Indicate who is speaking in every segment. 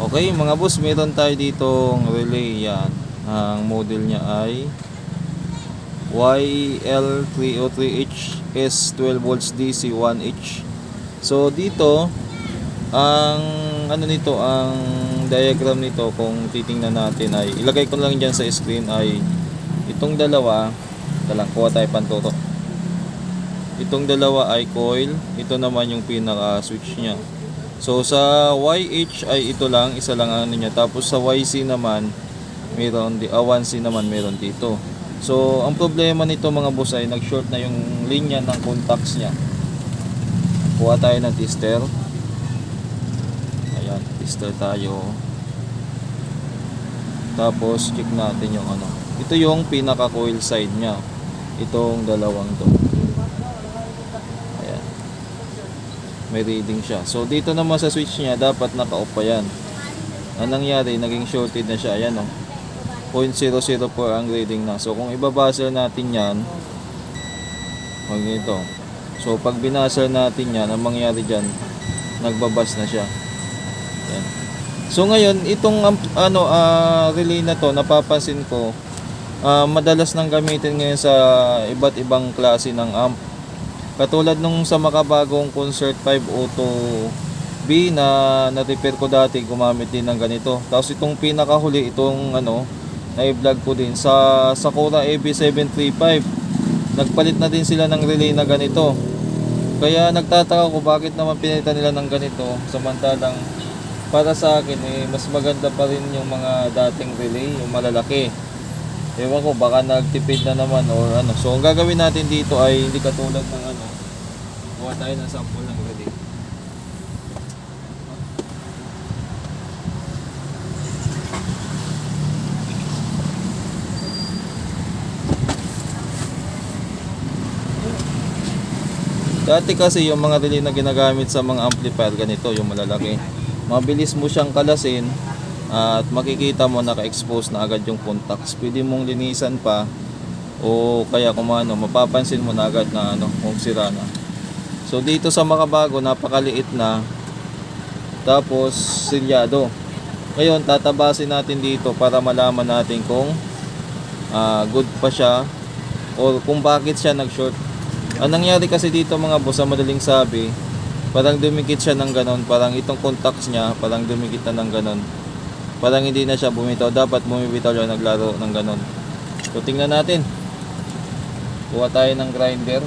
Speaker 1: Okay mga boss, meron tayo ditong relay yan. Ang model niya ay YL303H S12 volts DC 1H. So dito ang ano nito ang diagram nito kung titingnan natin ay ilagay ko lang diyan sa screen ay itong dalawa talang kuha tayo panturo. Itong dalawa ay coil, ito naman yung pinaka switch niya. So sa YH ay ito lang, isa lang ang ano niya. Tapos sa YC naman, meron di ah, 1C naman meron dito. So ang problema nito mga boss ay nag-short na yung linya ng contacts niya. Kuha tayo ng tester. Ayan, tester tayo. Tapos check natin yung ano. Ito yung pinaka coil side niya. Itong dalawang to. Ayan may reading siya. So dito naman sa switch niya dapat naka-off pa yan. Ang nangyari, naging shorted na siya. Ayan o. 0.004 ang reading na. So kung ibabuzzer natin yan, huwag ito. So pag binuzzer natin yan, ang mangyari dyan, nagbabas na siya. Ayan. So ngayon, itong um, ano, ah, relay na to, napapansin ko, ah, madalas nang gamitin ngayon sa iba't ibang klase ng amp. Katulad nung sa makabagong Concert 5 Auto B na na-repair ko dati, gumamit din ng ganito. Tapos itong pinakahuli, itong ano, na-vlog ko din sa Sakura AB735. Nagpalit na din sila ng relay na ganito. Kaya nagtataka ko bakit naman pinalitan nila ng ganito samantalang para sa akin eh, mas maganda pa rin yung mga dating relay, yung malalaki. Ewan ko, baka nagtipid na naman or ano. So, ang gagawin natin dito ay hindi katulad ng ano. Kuha tayo ng sample ng relay. Dati kasi yung mga relay na ginagamit sa mga amplifier ganito, yung malalaki. Mabilis mo siyang kalasin at makikita mo naka-expose na agad yung contacts. Pwede mong linisan pa o kaya kung ano, mapapansin mo na agad na ano, kung sira na. So dito sa makabago, napakaliit na tapos silyado. Ngayon, tatabasin natin dito para malaman natin kung ah, good pa siya or kung bakit siya nag-short. Ang nangyari kasi dito mga boss, ang madaling sabi, parang dumikit siya ng ganon, parang itong contacts niya, parang dumikit na ng ganon. Parang hindi na siya bumitaw, dapat bumibitaw siya naglaro ng ganon. So tingnan natin. Kuha tayo ng grinder.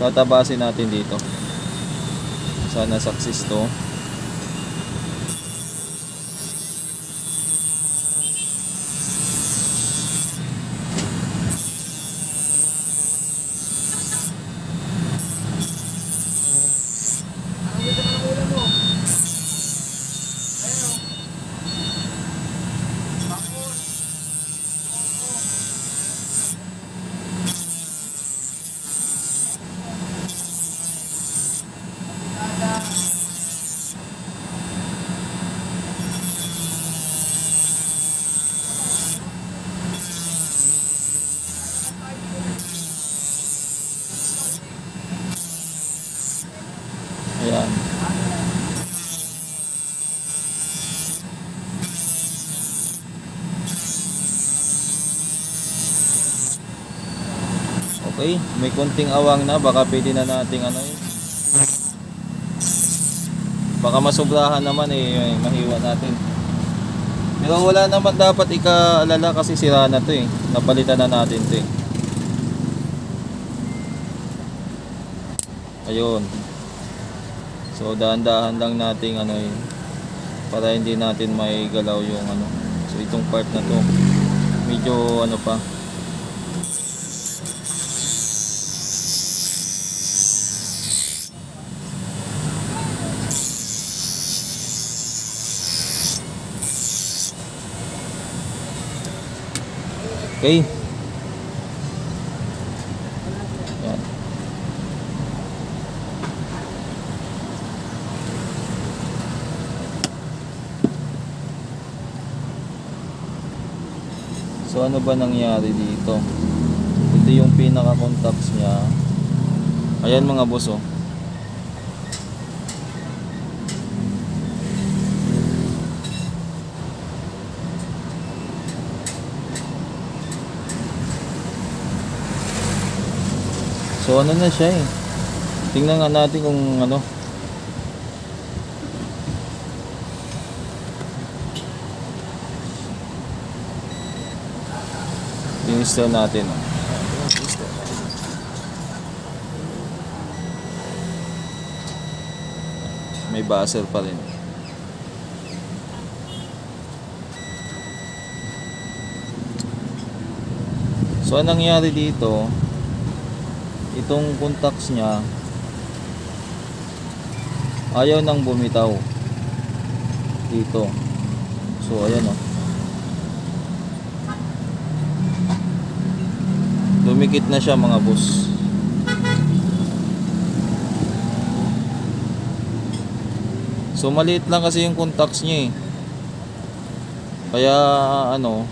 Speaker 1: Tatabasin natin dito. Sana success to. May konting awang na, baka pwede na nating ano eh. Baka masobrahan naman eh, mahiwa natin. Pero wala naman dapat ikaalala kasi sira na to eh. Napalitan na natin to eh. Ayun. So dahan-dahan lang nating ano eh, para hindi natin may galaw yung ano. So itong part na to medyo ano pa. Okay. So ano ba nangyari dito? Ito yung pinaka contacts niya. Ayan mga boss oh. So ano na siya eh. Tingnan nga natin kung ano. I-install natin. Oh. May buzzer pa rin. So anong nangyari dito? Itong contacts niya ayaw nang bumitaw dito. So ayan oh. Dumikit na siya mga boss. So maliit lang kasi yung contacts niya eh. Kaya ano,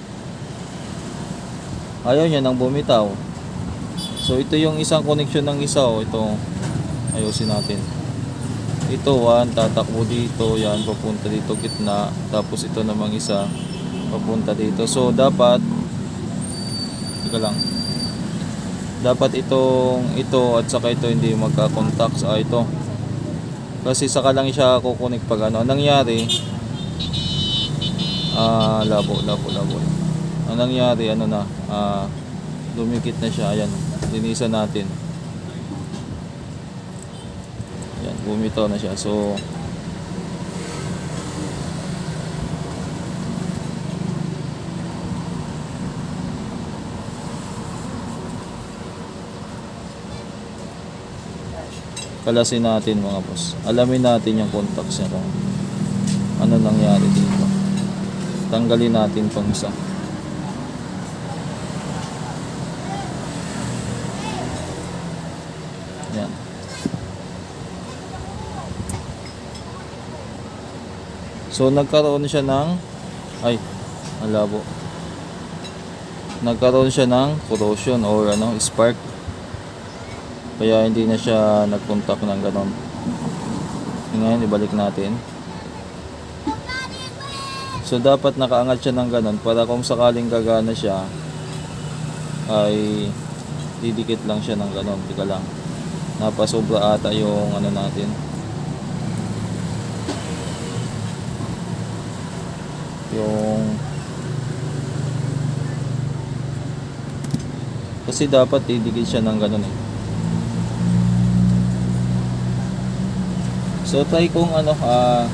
Speaker 1: ayaw niya nang bumitaw. So ito yung isang connection ng isa oh, ito. Ayusin natin. Ito one, tatakbo dito, yan papunta dito gitna, tapos ito namang isa papunta dito. So dapat Teka lang. Dapat itong ito at saka ito hindi magka-contacts. Ah, ito. Kasi saka lang siya kukunik pag ano. Ang nangyari, ah, labo, labo, labo. Ang nangyari, ano na, ah, dumikit na siya. Ayan, linisan natin. Ayan, bumitaw na siya. So, kalasin natin mga boss. Alamin natin yung contacts niya ano nangyari dito. Tanggalin natin tong isa. Yan. So nagkaroon siya ng ay, ang labo. Nagkaroon siya ng corrosion or ano, spark. Kaya hindi na siya nag-contact ng ganon. Ngayon, ibalik natin. So, dapat nakaangat siya ng ganon para kung sakaling gagana siya, ay didikit lang siya ng ganon. Tika lang. Napasobra ata yung ano natin. Yung kasi dapat didikit siya ng ganon eh. So try kung ano, ah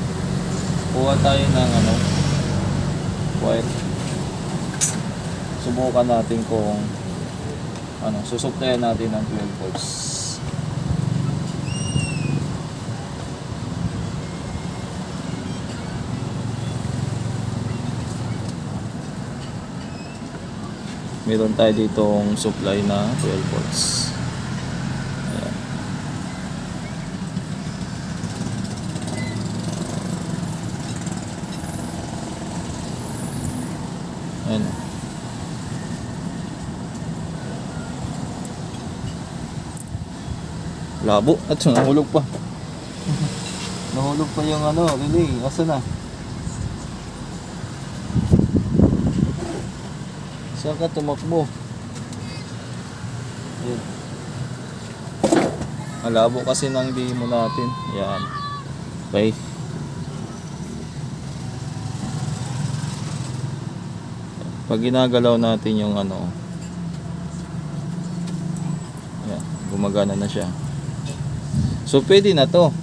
Speaker 1: kuha tayo ng ano, wire. Subukan natin kung ano, susuplayan natin ng 12 volts. Meron tayo ditong supply na 12 volts. Ayan. Labo at nahulog pa. nahulog pa yung ano, relay. Asa na? Saan ka tumakbo? Ayan. Malabo kasi ng demo natin. Yan. Okay. Pag ginagalaw natin yung ano, yan, gumagana na siya. So, pwede na to.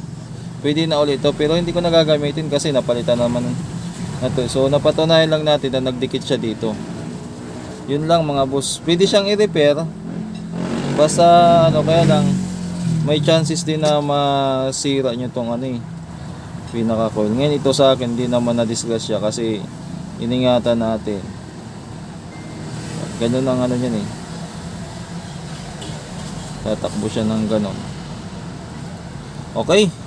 Speaker 1: Pwede na ulit to. Pero hindi ko nagagamitin kasi napalitan naman na to. So, napatunayan lang natin na nagdikit siya dito. Yun lang mga boss. Pwede siyang i-repair. Basta, ano, kaya lang, may chances din na masira nyo tong ano eh. Pinaka coil. Ngayon, ito sa akin, hindi naman na-discuss siya kasi iningatan natin. Ganun ang ano niyan eh. Tatakbo siya ng ganon. Okay.